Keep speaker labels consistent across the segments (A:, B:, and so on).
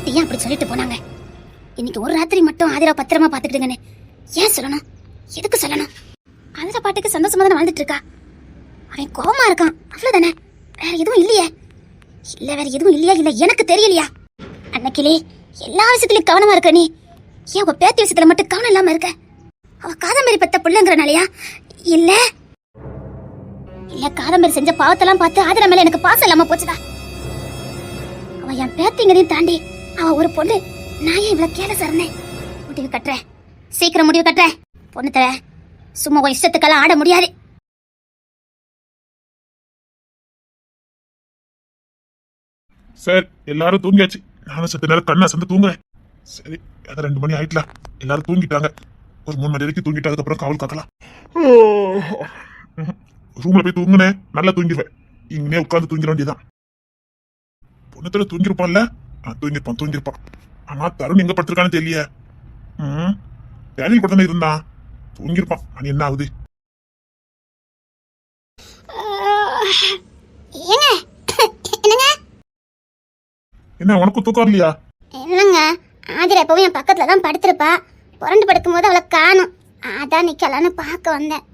A: பாட்டி ஏன் அப்படி சொல்லிட்டு போனாங்க? இன்னைக்கு ஒரு ராத்திரி மட்டும் ஆதிரா பத்திரமா பாத்துக்கிடுங்கன்னு ஏன் சொல்லணும்? எதுக்கு சொல்லணும்? ஆதிரா பாட்டுக்கு சந்தோஷமா தானே வாழ்ந்துட்டு இருக்கா? அவன் கோபமா இருக்கான். அவ்வளவுதானே? வேற எதுவும் இல்லையே. இல்ல வேற எதுவும் இல்லையா? இல்ல எனக்கு தெரியலையா? அன்னைக்கிலே எல்லா விஷயத்திலயும் கவனமா இருக்க நீ. ஏன் உங்க பேத்தி விஷயத்துல மட்டும் கவனம் இல்லாம இருக்க? அவ காதம்பரி பெத்த பிள்ளைங்கிறனாலயா? இல்ல. இல்ல காதம்பரி செஞ்ச பாவத்தெல்லாம் பார்த்து ஆதிரா மேல எனக்கு பாசம் இல்லாம போச்சுதா அவ என் பேத்திங்கிறதையும் தாண்டி அவ ஒரு பொண்ணு. நான் ஏன் இவ்வளவு கேல சரணேன் முடிவு கட்டுறேன். சீக்கிரம் முடிவு கட்டுறேன். பொண்ணு தர. சும்மா உன் இஷ்டத்துக்கெல்லாம் ஆட முடியாது.
B: சார் எல்லாரும் தூங்கியாச்சு. நானும் சத்து நேரம் கண்ணா சந்து தூங்குறேன். சரி அதான் ரெண்டு மணி ஆயிட்டலாம் எல்லாரும் தூங்கிட்டாங்க. ஒரு மூணு மணி வரைக்கும் தூங்கிட்டு அதுக்கப்புறம் காவல் காக்கலாம் ரூம்ல போய் தூங்குனேன். நல்லா தூங்கிடுவேன். இங்கே உட்காந்து தூங்கிட வேண்டியதான் பொண்ணுத்துல தூங்கிருப்பான்ல? தூங்கிருப்பான் தூங்கிருப்பான் ஆனா தருண் எங்க படுத்திருக்கான்னு தெரியல. ம் டேனியல் கூட தானே இருந்தான். தூங்கிருப்பான் மணி என்ன ஆகுது? என்ன உனக்கும் தூக்கம் இல்லையா
A: இல்லைங்க. ஆதிரா எப்பவும் என் பக்கத்துல தான் படுத்திருப்பா. புரண்டு படுக்கும்போது அவளை காணும். அதான் நிக்கலான்னு பார்க்க வந்தேன்.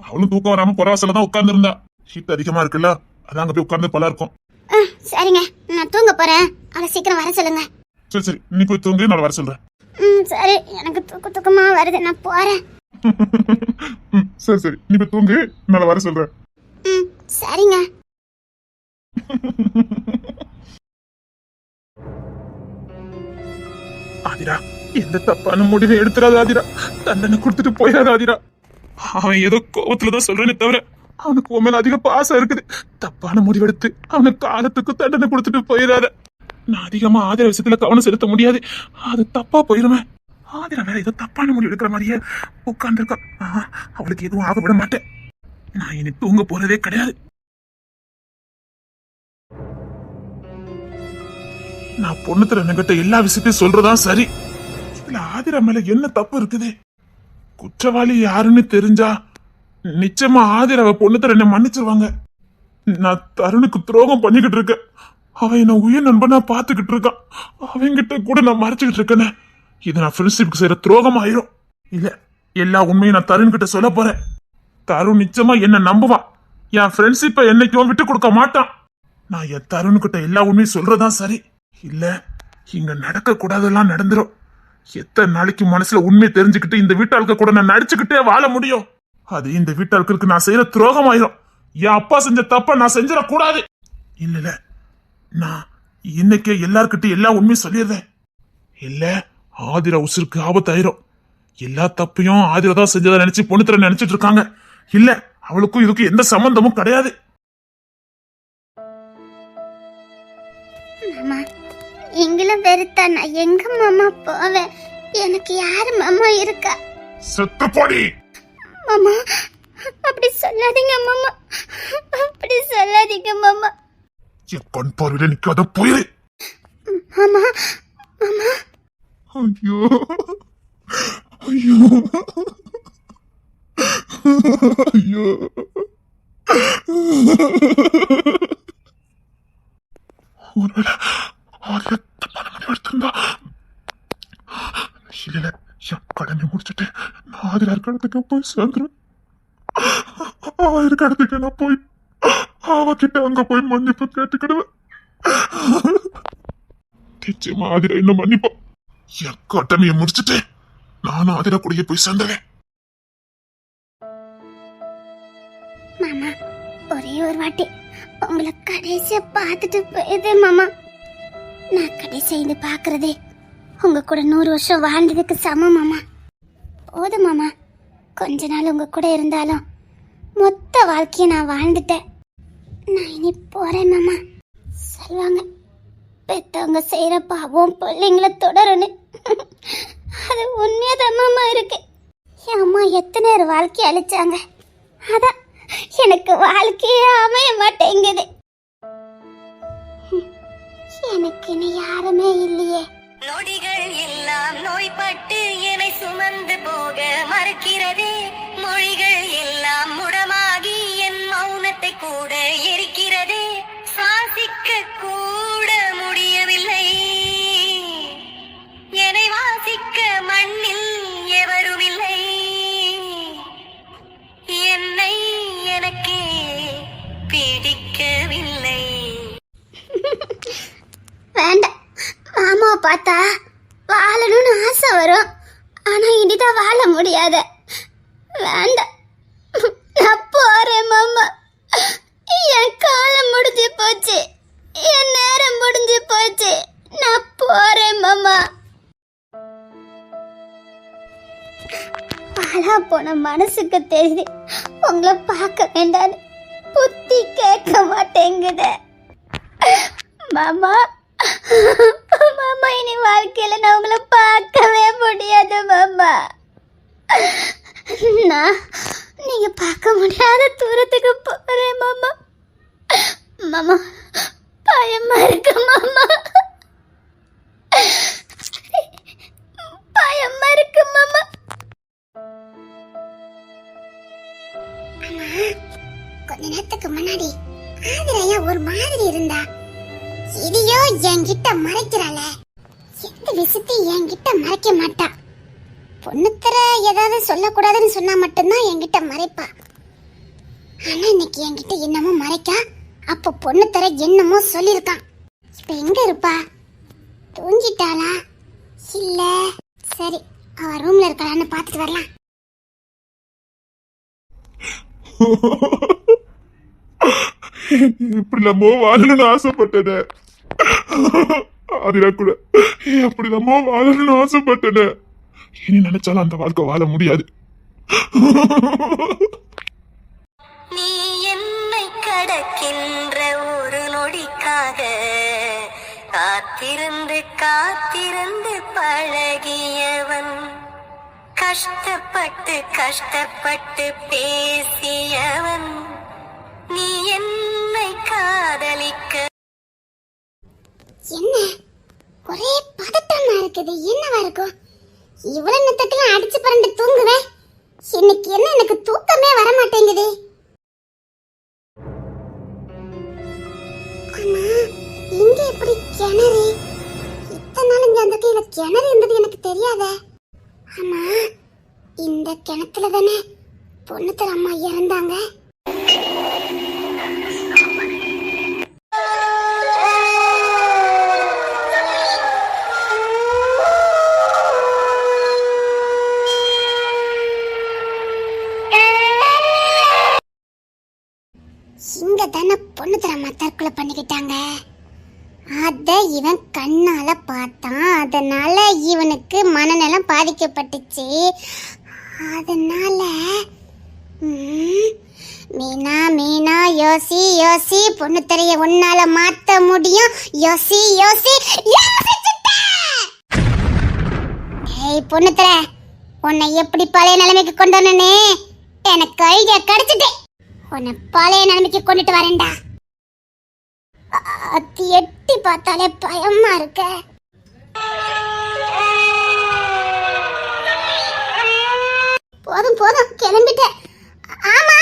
B: அவளும் தூக்கம் வராம புறவாசல தான் உட்கார்ந்து இருந்தா ஹீட் அதிகமா இருக்குல்ல அதான் அங்க போய் உட்கார்ந்து பல இருக்கும்.
A: சரிங்க. நான் தூங்க போறேன். அவளை சீக்கிரம் வர சொல்லுங்க.
B: சரி சரி. நீ போய் தூங்கு நான் வர சொல்றேன்.
A: ம் சரி. எனக்கு தூக்க தூக்கமா வருது. நான் போறேன்.
B: சரி சரி. நீ போய் தூங்கு நான் வர சொல்றேன்.
A: ம் சரிங்க.
B: ஆதிரா எந்த தப்பான முடிவை எடுத்துறாத ஆதிரா? தண்டனை கொடுத்துட்டு போயிடாத ஆதிரா. அவன் ஏதோ கோவத்துல தான் சொல்றேனே தவிர அவனுக்கு உன் மேல அதிக பாசம் இருக்குது. தப்பான முடிவெடுத்து அவனுக்கு காலத்துக்கு தண்டனை கொடுத்துட்டு போயிடாத நான் அதிகமா ஆதிர விஷயத்துல கவனம் செலுத்த முடியாது. அது தப்பா போயிருமே. ஆதிரா வேற ஏதோ தப்பான முடிவு எடுக்கிற மாதிரியே உட்கார்ந்துருக்கா. அவளுக்கு எதுவும் ஆக விட மாட்டேன். நான் இனி தூங்க போறதே கிடையாது. நான் பொண்ணு தர எல்லா விஷயத்தையும் சொல்றதா சரி. இதுல ஆதிரா மேல என்ன தப்பு இருக்குது? குற்றவாளி யாருன்னு தெரிஞ்சா நிச்சயமா ஆதிராவை பொண்ணு தர என்ன மன்னிச்சிருவாங்க. நான் தருணுக்கு துரோகம் பண்ணிக்கிட்டு இருக்கேன். அவன் என்ன உயிர் நண்பனா பாத்துக்கிட்டு இருக்கான். அவன்கிட்ட கூட நான் மறைச்சுக்கிட்டு இருக்கேனே. இது நான் ஃப்ரெண்ட்ஷிப்புக்கு செய்யற துரோகம் ஆயிரும் இல்ல எல்லா உண்மையும் நான் தருண் கிட்ட சொல்ல போறேன். தருண் நிச்சயமா என்ன நம்புவான் என் ஃப்ரெண்ட்ஷிப்பை என்னைக்கும் விட்டு கொடுக்க மாட்டான். நான் என் தருணுக்கிட்ட எல்லா உண்மையும் சொல்றதா சரி. இல்ல இங்க நடக்க கூடாதெல்லாம் நடந்துரும். எத்தனை நாளைக்கு மனசுல உண்மை தெரிஞ்சுக்கிட்டு இந்த வீட்டாளுக்கு கூட நான் நடிச்சுக்கிட்டே வாழ முடியும்? அது இந்த வீட்டாளுக்கு நான் செய்யற துரோகம் ஆயிரும் என் அப்பா செஞ்ச தப்ப நான் செஞ்சிடக்கூடாது இல்ல இல்ல. நான் இன்னைக்கே எல்லார்கிட்டயும் எல்லா உண்மையும் சொல்லிடுறேன். இல்ல ஆதிரா உசுருக்கு ஆபத்தாயிரும். எல்லா தப்பையும் ஆதிரா தான் செஞ்சதா நினைச்சு பொண்ணுத்திர நினைச்சிட்டு இருக்காங்க. இல்ல அவளுக்கும் இதுக்கும் எந்த சம்பந்தமும் கிடையாது.
A: மாமா எங்களும் வெறுத்தா நான் எங்க மாமா போவேன்? எனக்கு யாரு மாமா இருக்கா?
B: செத்து போடி!
A: மாமா அப்படி சொல்லாதீங்க மாமா. அப்படி சொல்லாதீங்க மாமா.
B: என் கண் பார்வையில நிக்காத போயிரு
A: மாமா மாமா
B: ஐயோ. ஐயோ. ஐயோ. ஒருவேளை ஆதிர தப்பான முடிவு எடுத்திருந்தா. இல்ல என் கடமை முடிச்சுட்டு நான் ஆதிரா இருக்க இடத்துக்கு போய் சேர்ந்துருவேன். அவ இருக்க இடத்துக்கு நான் போய் அவகிட்ட அங்க போய் மன்னிப்பு கேட்டுக்கிடுவேன். நிச்சயமா ஆதிரா என்ன மன்னிப்பா? என் கடமையை முடிச்சுட்டு நானும் ஆதிரா கூடயே போய் சேர்ந்துவேன்
A: மாமா ஒரே ஒரு வாட்டி உங்களை கடைசியா பார்த்துட்டு போயதே மாமா. நான் கடைசியா இது பாக்குறதே உங்க கூட நூறு வருஷம் வாழ்ந்ததுக்கு சமம் மாமா. போதும் மாமா. கொஞ்ச நாள் உங்க கூட இருந்தாலும் மொத்த வாழ்க்கையை நான் வாழ்ந்துட்டேன். நான் இனி போறேன் மாமா. சொல்லுவாங்க பெத்தவங்க செய்யற பாவம் பிள்ளைங்கள தொடருன்னு அது உண்மையாதான் மாமா இருக்கு. என் அம்மா எத்தனை ஒரு வாழ்க்கையை அழிச்சாங்க. அதான் எனக்கு வாழ்க்கையே அமைய மாட்டேங்குது. எனக்கு இனி யாருமே இல்லையே.
C: நொடிகள் எல்லாம் நோய்பட்டு என்னை சுமந்து போக மறுக்கிறதே. கூட இருக்கிறதே. சாசிக்க கூட முடியவில்லை. என்னை வாசிக்க மண்ணில் எவரும் இல்லை என்னை எனக்கே பிடிக்கவில்லை.
A: வேண்டாம் மாமாவை பார்த்தா வாழணும்னு ஆசை வரும். ஆனா இனிதான் வாழ முடியாத. வேண்டாம் நான் போறேன் மாமா. என் காலம் முடிஞ்சு போச்சு. என் நேரம் முடிஞ்சு போச்சு. நான் போறேன் மாமா. பாலா போன மனசுக்கு தெரியுது. உங்களை பார்க்க வேண்டாது புத்தி கேட்க மாட்டேங்குது. மாமா மாமா இனி வாழ்க்கையில நான் உங்களை பார்க்கவே முடியாது மாமா. நான் நீங்க பார்க்க முடியாத தூரத்துக்கு போறேன் மாமா. மாமா பயமா இருக்கு மாமா. பயமா இருக்கு மாமா. கொஞ்ச நேரத்துக்கு முன்னாடி ஆதிரையா ஒரு மாதிரி இருந்தா இதையோ என்கிட்ட மறைக்கிறாள. எந்த விஷயத்தையும் என்கிட்ட மறைக்க மாட்டா. பொண்ணுத்தர ஏதாவது சொல்லக்கூடாதுன்னு சொன்னா மட்டும்தான் என்கிட்ட மறைப்பா. ஆனா இன்னைக்கு என்கிட்ட என்னமோ மறைக்கா. அப்ப பொண்ணுத்தர என்னமோ சொல்லியிருக்கான். இப்ப எங்க இருப்பா? தூங்கிட்டாளா? இல்ல. சரி அவ ரூம்ல இருக்கலான்னு பாத்துட்டு வரலாம்.
B: இப்படிலாமோ வாழணும்னு ஆசைப்பட்டன. ஆதிரா கூட அப்படிலாமோ வாழணும்னு ஆசைப்பட்டன. இனி நினைச்சாலும் அந்த வாழ்க்கை வாழ முடியாது.
C: நீ என்னை கடக்கின்ற ஒரு நொடிக்காக காத்திருந்து காத்திருந்து பழகியவன். கஷ்டப்பட்டு கஷ்டப்பட்டு பேசியவன். நீ என்னை காதலிக்க
A: என்ன? ஒரே பதட்டமா இருக்குது. என்னவா இருக்கும்? இவ்வளவு நித்தத்தையும் அடிச்சு பறந்து தூங்குவேன். இன்னைக்கு என்ன எனக்கு தூக்கமே வர மாட்டேங்குது ஆமா இங்க எப்படி கிணறு? இத்தனை நாள் இங்க அந்த கையில கிணறு இருந்தது எனக்கு தெரியாத. ஆமா இந்த கிணத்துல தானே பொண்ணுத்தர அம்மா இறந்தாங்க. இங்க தானே பொண்ணு தரமா தற்கொலை பண்ணிக்கிட்டாங்க. அதை இவன் கண்ணால பார்த்தான். அதனால இவனுக்கு மனநலம் பாதிக்கப்பட்டுச்சு. அதனால ம், மீனா மீனா யோசி யோசி பொண்ணு தெரிய உன்னால மாத்த முடியும். யோசி யோசி ஏய் பொண்ணு தர உன்னை எப்படி பழைய நிலைமைக்கு கொண்டு வரணுன்னு எனக்கு ஐடியா கிடைச்சிட்டேன் உன்னை பழைய நிலைமைக்கு கொண்டுட்டு வரேன்டா. அத்தி எட்டி பார்த்தாலே பயமா இருக்க. போதும் போதும் கிளம்பிட்டேன். ஆமா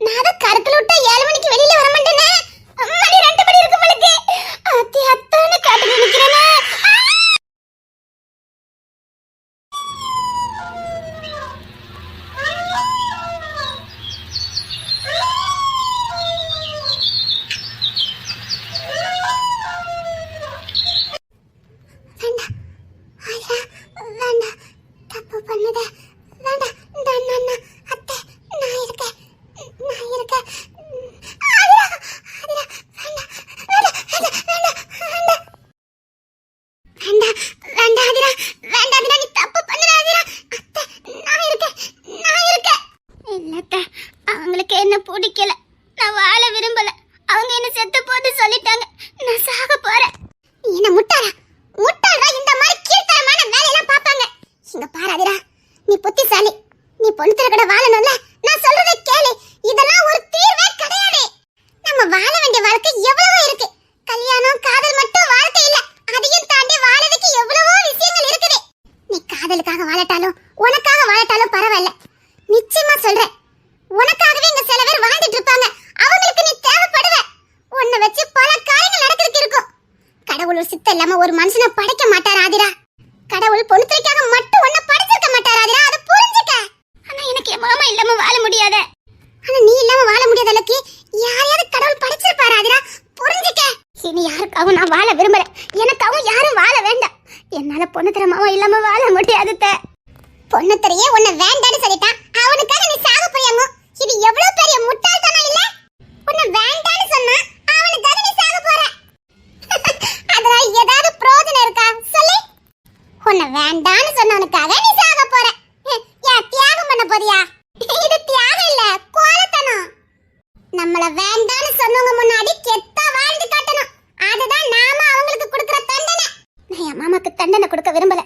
A: நான் தான் கருத்துல விட்டா ஏழு மணிக்கு வெளியில வர மாட்டேனே. மணி ரெண்டு மணி இருக்கு அத்தி அத்தான்னு காட்டு நினைக்கிறேனே வேண்டாம் ஐயா வேண்டாம் தப்பு பண்ணுத வேண்டாம் நான் நான் நான் அத்தை நான் இருக்கேன் நான் இருக்கேன் ஆதிரா ஆதிரா வேண்டாம் வேண்டாம் வேண்டாம் வேண்டாம் வேண்டாம் வேண்டாம் ஆதிரா வேண்டாம் ஆதிரா நீ தப்பு பண்ணுத ஆதிரா அத்தை நான் இருக்கேன் நான் இருக்கேன் இல்லத்த அவங்களுக்கு என்ன பிடிக்கல நான் வாழ விரும்பல அவங்க என்ன செத்து போட்டு சொல்லிட்டாங்க. நான் சாக போறேன். நீ என்ன முட்டாளா? முட்டாளா இந்த மாதிரி கீழ்த்தரமான வேலையெல்லாம் பார்ப்பாங்க. இங்க பாராதிரா நீ புத்திசாலி. நீ பொண்ணுத்துல கூட வா. கடவுள் ஒரு சித்த இல்லாம ஒரு மனுஷனை படைக்க மாட்டார் ஆதிரா. கடவுள் பொண்ணுத்திரைக்காக மட்டும் ஒன்ன படைச்சிருக்க மாட்டார் ஆதிரா. அதை புரிஞ்சுக்க. ஆனா எனக்கு என் மாமா இல்லாம வாழ முடியாத. ஆனா நீ இல்லாம வாழ முடியாத அளவுக்கு யாரையாவது கடவுள் படைச்சிருப்பாரு ஆதிரா. புரிஞ்சுக்க. இனி யாருக்காகவும் நான் வாழ விரும்பல. எனக்காகவும் யாரும் வாழ வேண்டாம். என்னால பொண்ணுத்திர மாமா இல்லாம வாழ முடியாதுத்த பொண்ணுத்திரையே உன்ன வேண்டான்னு சொல்லிட்டான். அவனுக்காக நீ சாக போயாமோ இது எவ்வளவு பெரிய முட்டாள்தனம் இல்ல? உன்ன வேண்டான்னு சொன்னா அவனுக்காக நீ சாக போற. அதனால ஏதாவது பிரயோஜனம் இருக்கா? சொல்லு. உன்னை வேண்டாம்னு சொன்னவனுக்காக நீ சாக போற. ஏன் தியாகம் பண்ண போறியா? இது தியாகம் இல்ல கோலத்தனம். நம்மள வேண்டாம்னு சொன்னவங்க முன்னாடி கெத்தா வாழ்ந்து காட்டணும். அதுதான் நாம அவங்களுக்கு கொடுக்கற தண்டனை. நான் என் மாமாக்கு தண்டனை கொடுக்க விரும்பல.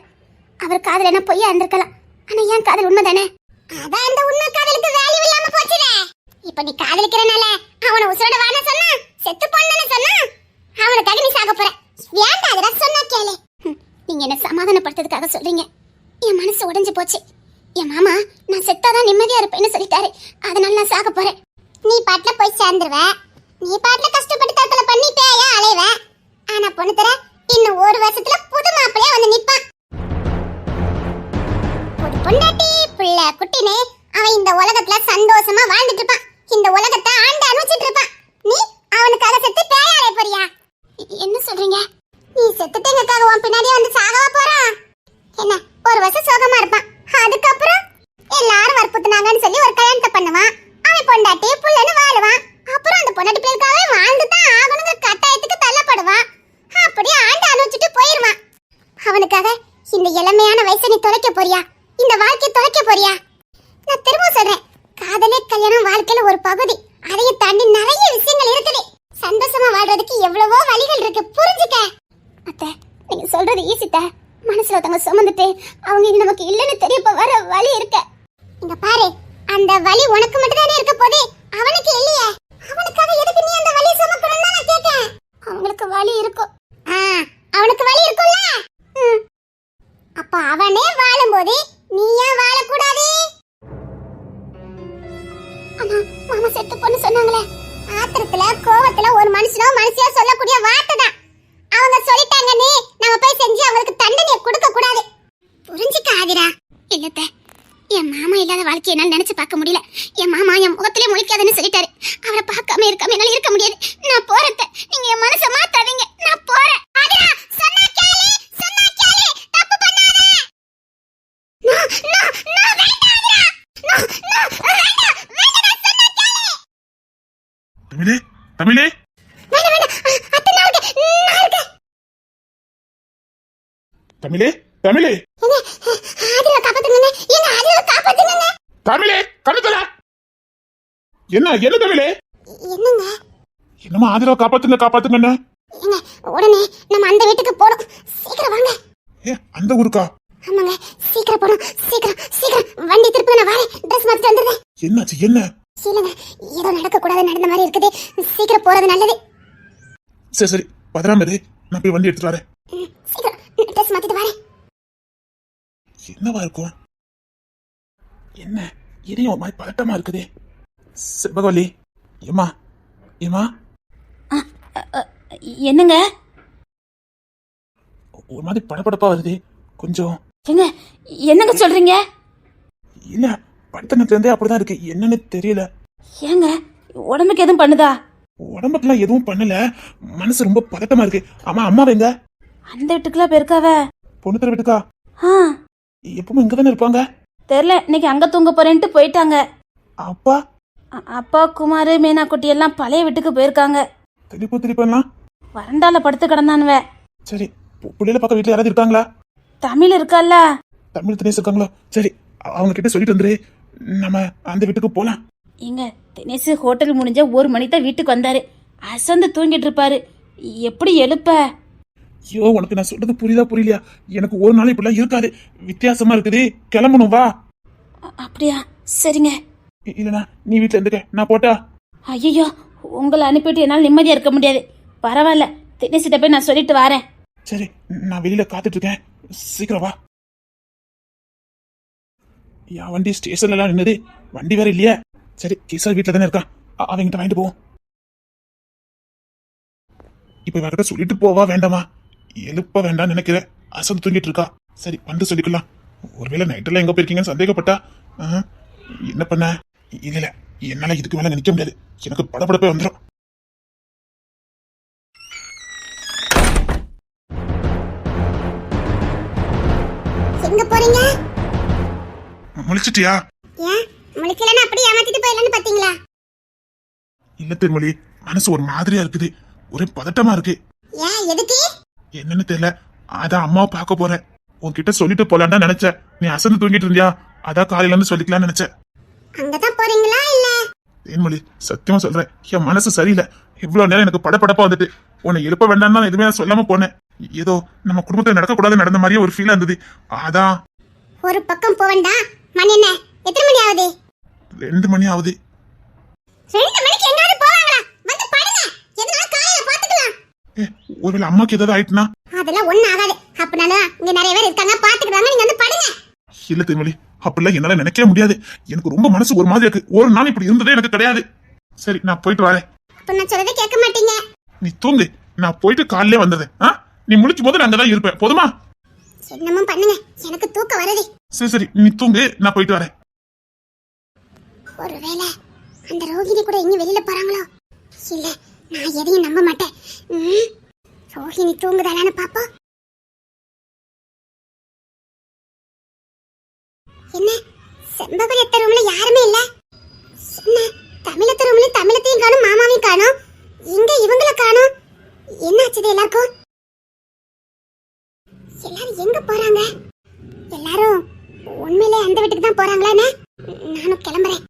A: அவர் காதல் என்ன பொய்யா இருந்திருக்கலாம். ஆனா ஏன் காதல் உண்மைதானே? அதான் அந்த உண்மை காதலுக்கு வேல்யூ இல்லாம போச்சுடே இப்ப நீ காதலிக்கிறனால அவனை உசுரோட சொல்றீங்க என் மனசு உடைஞ்சு போச்சு. என் மாமா நான் செத்தாதான் நிம்மதியா இருப்பேன்னு சொல்லிட்டாரு. அதனால நான் சாக போறேன். நீ பாட்டுல போய் சேர்ந்துருவ. நீ பாட்டுல கஷ்டப்பட்டு தத்துல பண்ணி பேயா அலைவ? ஆனா பொண்ணு தர இன்னும் ஒரு வருஷத்துல புது மாப்பிள்ளையா வந்து நிப்பான். ஒரு பொண்டாட்டி பிள்ளை குட்டினே அவன் இந்த உலகத்துல சந்தோஷமா வாழ்ந்துட்டு இருப்பான் இந்த உலகத்தை ஆண்டு அனுப்பிச்சிட்டு இருப்பான் நீ அவனுக்காக செத்து பேயாலே போறியா? என்ன சொல்றீங்க? நீ செத்துட்டேங்கக்காக உன் பின்னாடியே வந்து சாகவா போறான் என்ன ஒரு வருஷம் சோகமா இருப்பான். அதுக்கு எல்லாரும் வற்புறுத்துனாங்கன்னு சொல்லி ஒரு கல்யாணத்தை பண்ணுவான் அவன் பொண்டாட்டி புள்ளன்னு வாழுவான் அப்புறம் அந்த பொண்டாட்டி பிள்ளைக்காக வாழ்ந்து தான் ஆகணுங்கிற கட்டாயத்துக்கு தள்ளப்படுவான் அப்படியே ஆண்டு அனுபவிச்சுட்டு போயிருவான் அவனுக்காக இந்த இளமையான வயசை நீ தொலைக்க போறியா இந்த வாழ்க்கையை தொலைக்க போறியா நான் திரும்ப சொல்றேன் காதலே கல்யாணம் வாழ்க்கையில ஒரு பகுதி அதையும் தாண்டி நிறைய விஷயங்கள் இருக்குது சந்தோஷமா வாழ்றதுக்கு எவ்வளவோ வழிகள் இருக்கு புரிஞ்சுக்க அத்தை நீங்க சொல்றது ஈஸித்த மனசுல ஒருத்தவங்க சுமந்துட்டு அவங்க இனி நமக்கு இல்லைன்னு தெரியப்ப வர வழி இருக்க இங்க பாரு அந்த வலி உனக்கு மட்டும் தானே இருக்க போதே? அவனுக்கு இல்லையே. முகத்திலே சொல்லிட்டாரு. அவரை பார்க்காம இருக்காம என்னால இருக்க முடியாது. நான் போறத நீங்க என் மனசை மாத்த நான் போறேன் ஆதிரா சொன்னா கேளு சொன்னா கேளு தப்பு பண்ணாத நோ நோ நோ வேண்டாம் ஆதிரா நோ நோ வேண்டாம் வேண்டாம் சொன்னா கேளு
B: தமிழே தமிழே
A: வேண்டாம் வேண்டாம் அத்தை நான் இருக்கேன் நான் இருக்கேன்
B: தமிழே தமிழே
A: ஆதிரா காப்பாத்துங்க என்ன ஆதிரா காப்பாத்துங்க
B: தமிழே கருத்தல என்ன என்ன தமிழே
A: என்னங்க?
B: என்னமா ஆதரவை காப்பாத்துங்க காப்பாத்துங்க
A: ஏங்க உடனே நம்ம அந்த வீட்டுக்கு போறோம். சீக்கிரம் வாங்க.
B: ஏ அந்த ஊருக்கா?
A: ஆமாங்க சீக்கிரம் போறோம். சீக்கிரம் சீக்கிரம். வண்டி திருப்பி நான் வரேன். ட்ரெஸ் மாத்திட்டு வந்துடுறேன்.
B: என்னாச்சு என்ன?
A: இல்லைங்க ஏதோ நடக்க கூடாது நடந்த மாதிரி இருக்குது. சீக்கிரம் போறது நல்லது.
B: சரி சரி பதறாம இரு. நான் போய் வண்டி எடுத்துட்டு வரேன்.
A: ம், சீக்கிரம். ட்ரெஸ் மாத்திட்டு வரேன்.
B: என்னவா இருக்கும்? என்ன? இதையும் ஒரு மாதிரி பதட்டமா இருக்குதே. செவ்வகவல்லி ஏமா ஏமா
D: என்னங்க?
B: ஒரு மாதிரி படபடப்பா வருது. கொஞ்சம்.
D: ஏங்க என்னங்க சொல்றீங்க?
B: இல்ல படுத்தனத்துல இருந்தே அப்படிதான் இருக்கு. என்னன்னு தெரியல.
D: ஏங்க உடம்புக்கு எதுவும் பண்ணுதா?
B: உடம்புக்குலாம் எதுவும் பண்ணல. மனசு ரொம்ப பதட்டமா இருக்கு. ஆமா அம்மா எங்க?
D: அந்த வீட்டுக்குலாம் போயிருக்காவ?
B: பொண்ணு தர வீட்டுக்கா?
D: ஆ.
B: எப்பவும் இங்க தானே இருப்பாங்க?
D: தெரில இன்னைக்கு அங்க தூங்க போறேன்ட்டு போயிட்டாங்க.
B: அப்பா
D: அப்பா குமார் மீனா குட்டி எல்லாம் பழைய வீட்டுக்கு போயிருக்காங்க.
B: திருப்பி திருப்பலாம்
D: வறண்டால படுத்து கிடந்தானுவ.
B: சரி பிள்ளைல பக்கம் வீட்டுல யாராவது இருக்காங்களா?
D: தமிழ் இருக்கல்ல
B: தமிழ் தினேஷ் இருக்காங்களா? சரி அவங்க கிட்ட சொல்லிட்டு வந்துரு. நம்ம அந்த வீட்டுக்கு போலாம்.
D: எங்க தினேஷ் ஹோட்டல் முடிஞ்ச ஒரு மணி தான் வீட்டுக்கு வந்தாரு. அசந்து தூங்கிட்டு இருப்பாரு. எப்படி எழுப்ப?
B: ஐயோ உனக்கு நான் சொல்றது புரியுதா புரியலையா? எனக்கு ஒரு நாள் இப்படிலாம் இருக்காது. வித்தியாசமா இருக்குது. கிளம்பணும் வா.
D: அப்படியா? சரிங்க.
B: இல்லனா நீ வீட்டுல இருந்துக்க. நான் போட்டா?
D: ஐயோ உங்களை அனுப்பிட்டு என்னால் நிம்மதியா இருக்க முடியாது. பரவாயில்ல தினேஷிட்ட போய் நான் சொல்லிட்டு வரேன்.
B: சரி நான் வெளியில காத்துட்டு இருக்கேன் சீக்கிரம் வா. என் வண்டி ஸ்டேஷன்ல நின்னது. வண்டி வேற இல்லையா. சரி கிஷோர் வீட்டுல தானே இருக்கான். அ- அவன்கிட்ட வாங்கிட்டு போவோம் இப்ப இவகிட்ட சொல்லிட்டு போவா வேண்டாமா? எழுப்ப வேண்டாம்னு நினைக்கிறேன் அசந்து தூங்கிட்டு இருக்கா சரி வந்து சொல்லிக்கலாம். ஒருவேளை நைட்டெல்லாம் எங்க போயிருக்கீங்கன்னு சந்தேகப்பட்டா? என்ன பண்ண? இல்ல இல்ல என்னால இதுக்கு மேல நிக்க முடியாது. எனக்கு படபடப்பே வந்துடும்
A: எங்க போறீங்க?
B: முழிச்சிட்டியா?
A: ஏன்? முழிக்கலன்னு அப்படியே ஏமாத்திட்டு போயிடலான்னு பாத்தீங்களா?
B: இல்ல திருமொழி மனசு ஒரு மாதிரியா இருக்குது. ஒரே பதட்டமா இருக்கு.
A: ஏன்? எதுக்கு?
B: என்னன்னு தெரியல. அதான் அம்மாவை பார்க்க போறேன். உன்கிட்ட சொல்லிட்டு போலான்னு நினைச்சேன். நீ அசந்து தூங்கிட்டு இருந்தியா? அதான் காலையில இருந்து சொல்லிக்கலாம்னு நினைச்சேன்.
A: அங்கதான் போறீங்களா இல்ல?
B: தேன்மொழி சத்தியமா சொல்றேன் என் மனசு சரியில்லை. இவ்வளவு நேரம் எனக்கு படபடப்பா வந்துட்டு. உன்னை எழுப்ப வேண்டாம் நான் எதுவுமே சொல்லாம போனேன். ஏதோ நம்ம குடும்பத்துல நடக்கக்கூடாது நடந்த மாதிரியே ஒரு ஃபீல் இருந்தது. அதான்
A: ஒரு பக்கம் போவண்டா? மணி என்ன? எத்தனை மணி ஆகுது?
B: ரெண்டு மணி ஆகுது.
A: ரெண்டு மணிக்கு எங்காவது போவாங்களா? வந்து படுங்க. எதனால காலையில பாத்துக்கலாம்.
B: ஒருவேளை அம்மாக்கு ஏதாவது ஆயிட்டுனா?
A: அதெல்லாம் ஒண்ணும் ஆகாது. அப்படினால இங்க நிறைய பேர் இருக்காங்க பாத்துக்கிறாங்க நீங்க வந்து படுங்க.
B: இல்ல தேன்மொழி அப்படிலாம் என்னால நினைக்கவே முடியாது. எனக்கு ரொம்ப மனசு ஒரு மாதிரி இருக்கு. ஒரு நாள் இப்படி இருந்ததே எனக்கு கிடையாது. சரி நான் போயிட்டு வரேன்.
A: கேட்க மாட்டீங்க.
B: நீ தூங்கு. நான் போயிட்டு காலையிலே வந்துடுறேன் ஆ? நீ முழிக்கும் போது நான் அங்கதான் இருப்பேன். போதுமா?
A: என்னமோ பண்ணுங்க. எனக்கு தூக்கம் வருது.
B: சரி சரி. நீ தூங்கு. நான் போயிட்டு வரேன்.
A: ஒருவேளை அந்த ரோகிணி கூட எங்க வெளியில போறாங்களோ? இல்ல நான் எதையும் நம்ப மாட்டேன். ம், ரோகிணி தூங்குதாளான்னு பாப்போம். என்ன? செம்பகலத்த ரூம்ல யாருமே இல்ல? என்ன? தமிழத்த ரூம்ல தமிழத்தையும் காணும் மாமாவையும் காணும்? இங்க இவங்கள காணும்? என்னாச்சுது எல்லாருக்கும்? எல்லாரும் எங்க போறாங்க? எல்லாரும் உண்மையிலே அந்த வீட்டுக்கு தான் போறாங்களா என்ன? நானும் கிளம்புறேன்.